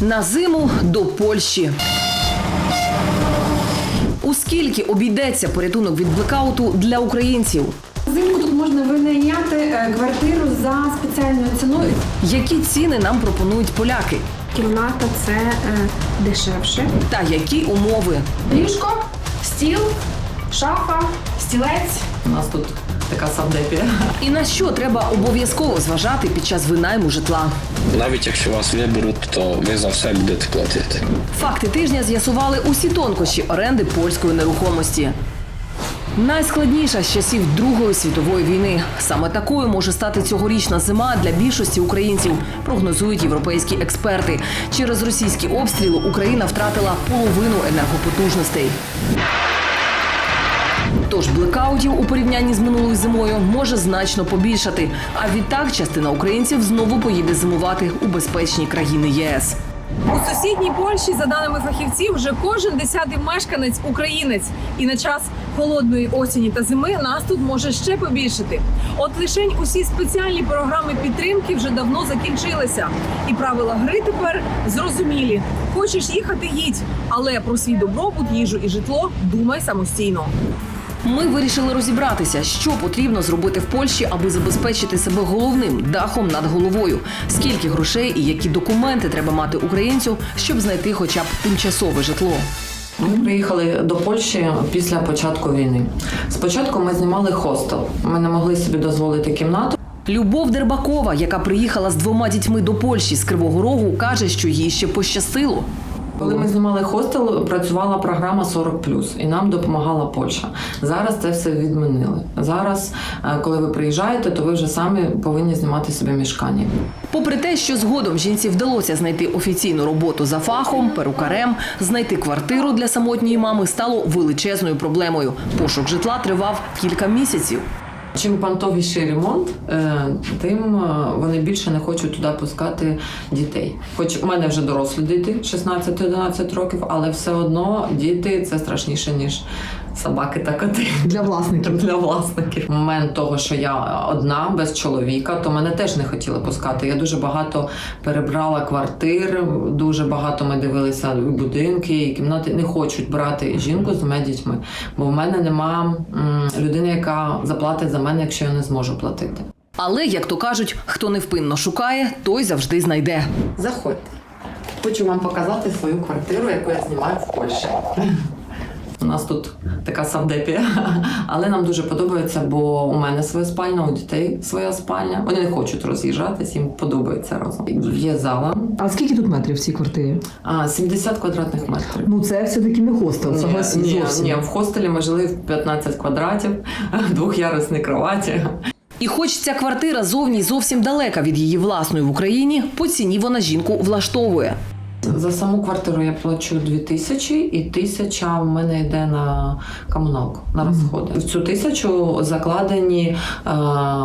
На зиму до Польщі. У скільки обійдеться порятунок від блекауту для українців? Взимку тут можна винайняти е, квартиру за спеціальною ціною. Які ціни нам пропонують поляки? Кімната це е, дешевше. Та які умови? Ліжко, стіл, шафа, стілець. У нас тут савдепія. І на що треба обов'язково зважати під час винайму житла? Навіть якщо вас виберуть, то ви за все будете платити. Факти тижня з'ясували усі тонкощі оренди польської нерухомості. Найскладніша з часів Другої світової війни. Саме такою може стати цьогорічна зима для більшості українців, прогнозують європейські експерти. Через російські обстріли Україна втратила половину енергопотужностей. Тож блекаутів у порівнянні з минулою зимою може значно побільшати. А відтак частина українців знову поїде зимувати у безпечні країни ЄС. У сусідній Польщі, за даними фахівців, вже кожен десятий мешканець українець. І на час холодної осені та зими нас тут може ще побільшити. От лишень усі спеціальні програми підтримки вже давно закінчилися. І правила гри тепер зрозумілі. Хочеш їхати, їдь, але про свій добробут, їжу і житло думай самостійно. Ми вирішили розібратися, що потрібно зробити в Польщі, аби забезпечити себе головним дахом над головою. Скільки грошей і які документи треба мати українцю, щоб знайти хоча б тимчасове житло. Ми приїхали до Польщі після початку війни. Спочатку ми знімали хостел. Ми не могли собі дозволити кімнату. Любов Дербакова, яка приїхала з двома дітьми до Польщі з Кривого Рогу, каже, що їй ще пощастило. Коли ми знімали хостел, працювала програма 40+, і нам допомагала Польща. Зараз це все відмінили. Зараз, е, коли ви приїжджаєте, то ви вже самі повинні знімати собі мішкання. Попри те, що згодом жінці вдалося знайти офіційну роботу за фахом, перукарем, знайти квартиру для самотньої мами стало величезною проблемою. Пошук житла тривав кілька місяців. Чим понтовіший ремонт, е, тим е, вони більше не хочуть туди пускати дітей. Хоч у мене вже дорослі діти, 16-11 років, але все одно діти це страшніше, ніж собаки та коти. Для власників. Для власників. Момент того, що я одна без чоловіка, то мене теж не хотіли пускати. Я дуже багато перебрала квартир, дуже багато ми дивилися будинки, і кімнати. Не хочуть брати жінку з двома дітьми, бо в мене нема м, людини, яка заплатить за мене, якщо я не зможу платити. Але, як то кажуть, хто невпинно шукає, той завжди знайде. Заходьте. Хочу вам показати свою квартиру, яку я знімаю в Польщі. У нас тут така савдепія, але нам дуже подобається, бо у мене своя спальня, у дітей своя спальня. Вони не хочуть роз'їжджатись, їм подобається разом. Є зала А скільки тут метрів в цій квартирі? а, 70 квадратних метрів. Ну це все-таки не хостел, Ні, согласен, ні, зовсім. ні, в хостелі ми жили в 15 квадратів, в двох'ярусні кроваті. І хоч ця квартира зовні зовсім далека від її власної в Україні, по ціні вона жінку влаштовує. За саму квартиру я плачу 2 тисячі, і тисяча в мене йде на комуналку, на розходи. В цю тисячу закладені е,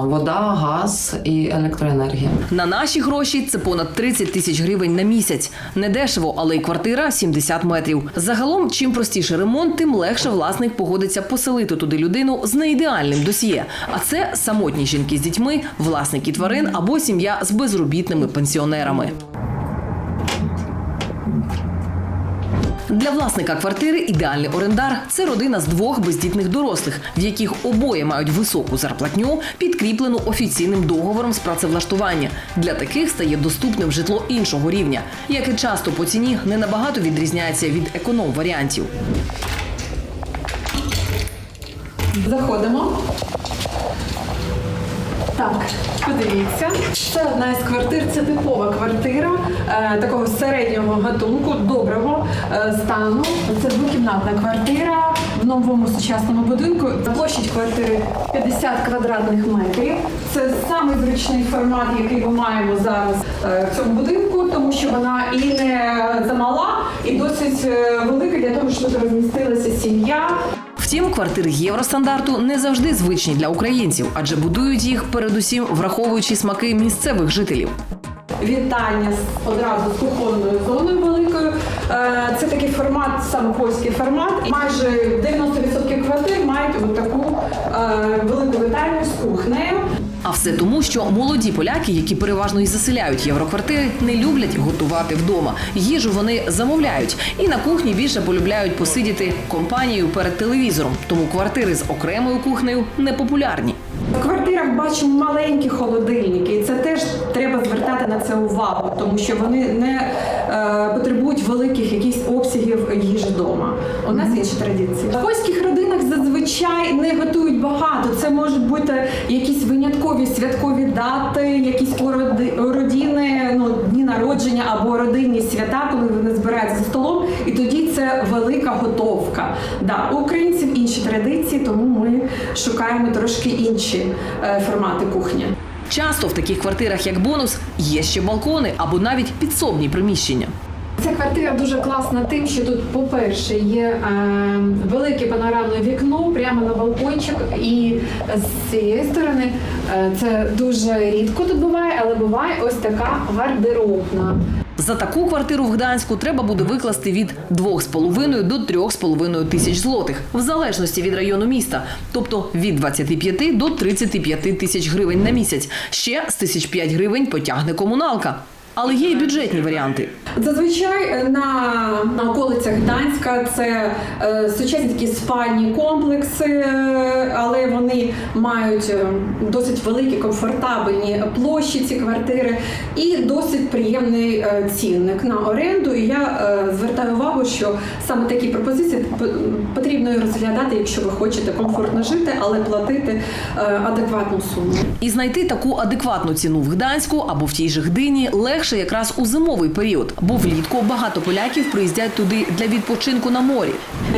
вода, газ і електроенергія. На наші гроші це понад 30 тисяч гривень на місяць. Не дешево, але й квартира 70 метрів. Загалом, чим простіше ремонт, тим легше власник погодиться поселити туди людину з неідеальним досьє. А це самотні жінки з дітьми, власники тварин або сім'я з безробітними пенсіонерами. Для власника квартири ідеальний орендар це родина з двох бездітних дорослих, в яких обоє мають високу зарплатню, підкріплену офіційним договором з працевлаштування. Для таких стає доступним житло іншого рівня, яке часто по ціні не набагато відрізняється від економ варіантів. Заходимо. Так, подивіться. Це одна із квартир, це типова квартира е, такого середнього гатунку, доброго е, стану. Це двокімнатна квартира в новому сучасному будинку. Площадь квартири 50 квадратних метрів. Це самий зручний формат, який ми маємо зараз е, в цьому будинку, тому що вона і не замала, і досить е, велика для того, щоб розмістилася сім'я. Втім, квартири євростандарту не завжди звичні для українців, адже будують їх передусім враховуючи смаки місцевих жителів. вітання одразу з кухонною зоною великою. Е, Це такий формат, саме польський формат. Майже 90% квартир мають таку е, велику вітальню з кухнею. А все тому, що молоді поляки, які переважно і заселяють євроквартири, не люблять готувати вдома. Їжу вони замовляють і на кухні більше полюбляють посидіти компанією перед телевізором. Тому квартири з окремою кухнею не популярні. В квартирах бачимо маленькі холодильники, і це теж треба звертати на це увагу, тому що вони не е, потребують великих якихось обсягів їжі вдома. У нас інші традиції. Польських родинах зазвичай не готують багато. Це можуть бути якісь виняткові святкові дати, якісь родини, ну дні народження або родинні свята, коли вони збираються за столом, і тоді це велика готовка. Да, у українців інші традиції, тому ми шукаємо трошки інші е, формати кухні. Часто в таких квартирах, як бонус, є ще балкони або навіть підсобні приміщення. Ця квартира дуже класна тим, що тут, по-перше, є е, велике панорамне вікно прямо на балкончик, і з цієї сторони е, це дуже рідко тут буває, але буває ось така гардеробна. За таку квартиру в Гданську треба буде викласти від 2,5 до 3,5 тисяч злотих, в залежності від району міста, тобто від 25 до 35 тисяч гривень на місяць. Ще з тисяч 5 гривень потягне комуналка. Але є й бюджетні варіанти. Зазвичай е, на, на околицях Гданська це е, сучасні такі спальні комплекси, е, але вони мають е, досить великі комфортабельні площі ці квартири і досить приємний цінник на оренду. І я е, звертаю увагу, що саме такі пропозиції потрібно розглядати, якщо ви хочете комфортно жити, але платити е, адекватну суму. І знайти таку адекватну ціну в Гданську або в тій же Гдині легше якраз у зимовий період, бо влітку багато поляків приїздять туди для відпочинку на морі.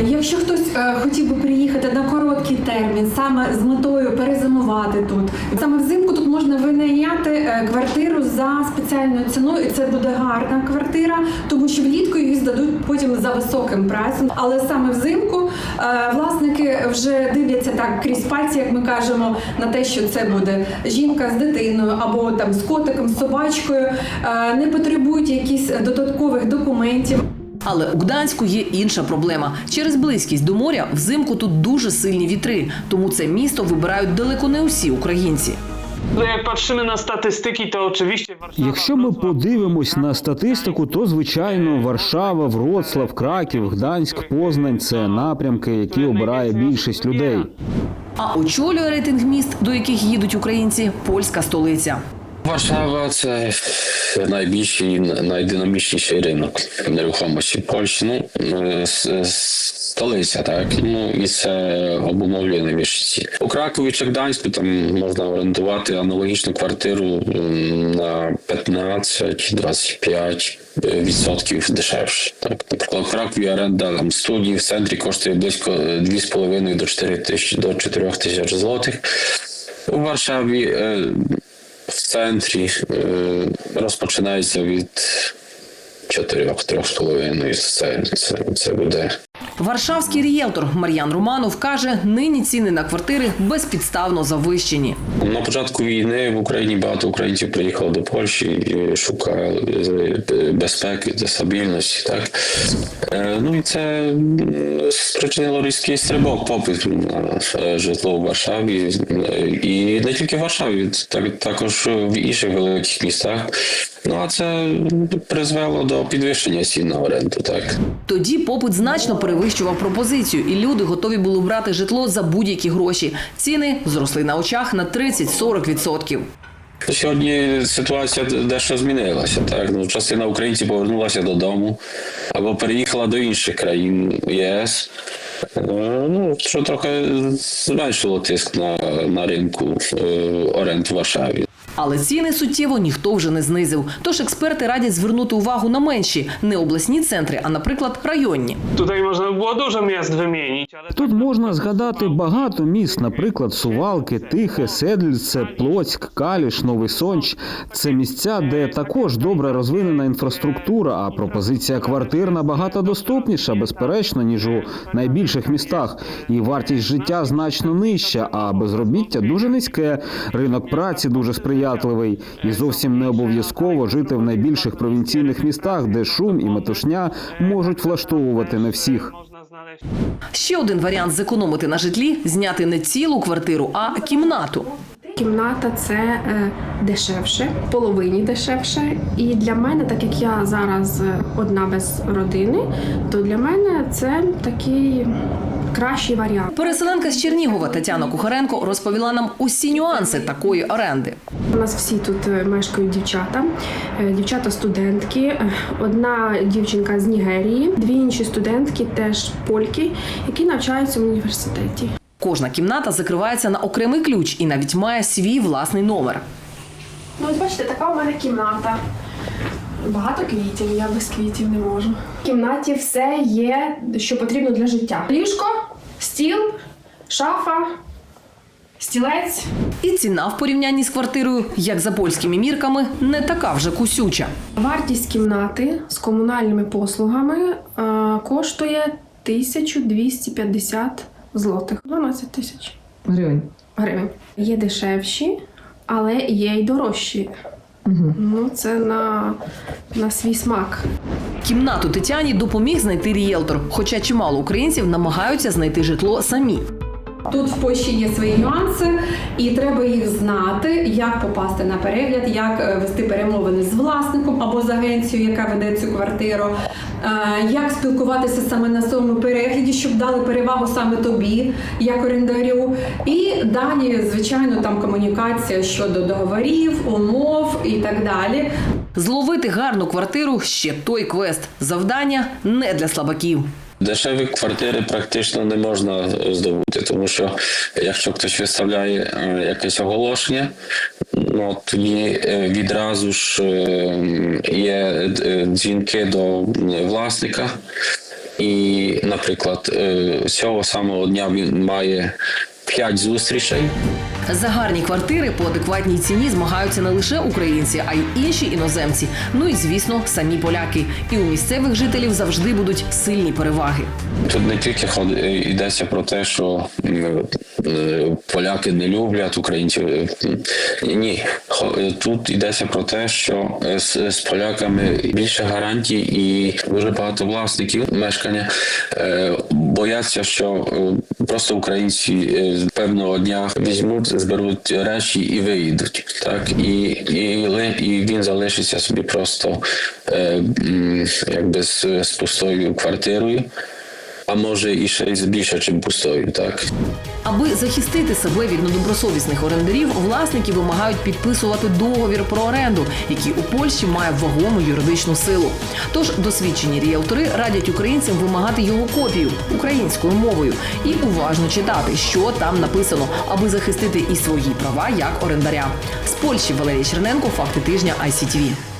Якщо хтось е, хотів би приїхати на короткий термін, саме з метою перезимувати тут, саме взимку можна винайняти е, квартиру за спеціальною ціною, і це буде гарна квартира, тому що влітку її здадуть потім за високим прайсом. Але саме взимку е, власники вже дивляться так крізь пальці, як ми кажемо, на те, що це буде жінка з дитиною або там з котиком, з собачкою, е, не потребують якісь додаткових документів. Але у Гданську є інша проблема. Через близькість до моря взимку тут дуже сильні вітри, тому це місто вибирають далеко не усі українці. No jak patrzymy на статистики, то oczywiście Warszawa... Якщо ми подивимось на статистику, то звичайно Варшава, Вроцлав, Краків, Гданськ, Познань це напрямки, які обирає більшість людей. А очолює рейтинг міст, до яких їдуть українці, польська столиця. Варшава це найбільший, найдинамічніший ринок нерухомості Польщі. Ну, е, с- столиця, так. Ну і це обумовлює найбільшості. У Кракові чи Гданську там можна орендувати аналогічну квартиру на 15-25 відсотків дешевше. Так, наприклад, в Кракові оренда там, студії в центрі коштує близько е, 2,5 до 4 тисяч до 4 тисяч злотих. У Варшаві е, в центрі е, розпочинається від 4-3,5. Це, це, це буде Варшавський рієлтор Мар'ян Романов каже, нині ціни на квартири безпідставно завищені. На початку війни в Україні багато українців приїхало до Польщі і шукали е, безпеки та стабільності. Так Е, ну і це спричинило різкий стрибок попиту на е, житло в Варшаві Е, і не тільки в Варшаві, так також в інших великих містах. Ну а це призвело до підвищення цін на оренду. Так. Тоді попит значно перевищував пропозицію, і люди готові були брати житло за будь-які гроші. Ціни зросли на очах на 30-40%. Сьогодні ситуація дещо змінилася. Так ну частина українців повернулася додому або переїхала до інших країн ЄС. Е, Ну що трохи зменшило тиск на, на ринку е, оренд в Варшаві. Але ціни суттєво ніхто вже не знизив. Тож експерти радять звернути увагу на менші, не обласні центри, а, наприклад, районні. Można by było dużo miast. Тут можна згадати багато міст, наприклад, Сувалки, Тихе, Седльце, Плоцьк, Каліш, Новий Сонч. Це місця, де також добре розвинена інфраструктура, а пропозиція квартир набагато доступніша, безперечно, ніж у найбільших містах. І вартість життя значно нижча, а безробіття дуже низьке. Ринок праці дуже сприятливий. І зовсім не обов'язково жити в найбільших провінційних містах, де шум і метушня можуть влаштовувати не всіх. Ще один варіант зекономити на житлі зняти не цілу квартиру, а кімнату. Кімната це е, дешевше, половині дешевше. І для мене, так як я зараз е, одна без родини, то для мене це такий кращий варіант. Переселенка з Чернігова Тетяна Кухаренко розповіла нам усі нюанси такої оренди. У нас всі тут е, мешкають дівчата, е, дівчата-студентки. Одна дівчинка з Нігерії, дві інші студентки, теж польки, які навчаються в університеті. Кожна кімната закривається на окремий ключ і навіть має свій власний номер. Ну, ось бачите, така у мене кімната. Багато квітів, я без квітів не можу. В кімнаті все є, що потрібно для життя: ліжко, стіл, шафа, стілець. І ціна в порівнянні з квартирою, як за польськими мірками, не така вже кусюча. Вартість кімнати з комунальними послугами е, коштує 1250 злотих, 12 тисяч Гривень. гривень. Є дешевші, але є й дорожчі. Угу. Ну, це на, на свій смак. Кімнату Тетяні допоміг знайти рієлтор, хоча чимало українців намагаються знайти житло самі. Тут в Польщі є свої нюанси, і треба їх знати, як попасти на перегляд, як е, вести перемовини з власником або з агенцією, яка веде цю квартиру, е, як спілкуватися саме на своєму перегляді, щоб дали перевагу саме тобі, як орендарю. І далі, звичайно, там комунікація щодо договорів, умов і так далі. Зловити гарну квартиру ще той квест. Завдання не для слабаків. Дешеві квартири практично не можна здобути, тому що якщо хтось виставляє е, якесь оголошення, ну тоді е, відразу ж е, є е, дзвінки до власника. І, наприклад, е, цього самого дня він має 5 зустрічей. За гарні квартири по адекватній ціні змагаються не лише українці, а й інші іноземці. Ну і звісно, самі поляки. І у місцевих жителів завжди будуть сильні переваги. Тут не тільки е, йдеться про те, що е, поляки не люблять українців. Е, Ні, тут йдеться про те, що з, з поляками більше гарантій і дуже багато власників мешкання бояться, що просто українці е, певного дня візьмуть, зберуть речі і виїдуть. Так і, і, і він залишиться собі просто е, якби з, з пустою квартирою. А може і ще більше, чим пустою, так. Аби захистити себе від недобросовісних орендарів, власники вимагають підписувати договір про оренду, який у Польщі має вагому юридичну силу. Тож досвідчені ріелтори радять українцям вимагати його копію українською мовою і уважно читати, що там написано, аби захистити і свої права як орендаря. З Польщі Валерія Черненко, факти тижня ICTV.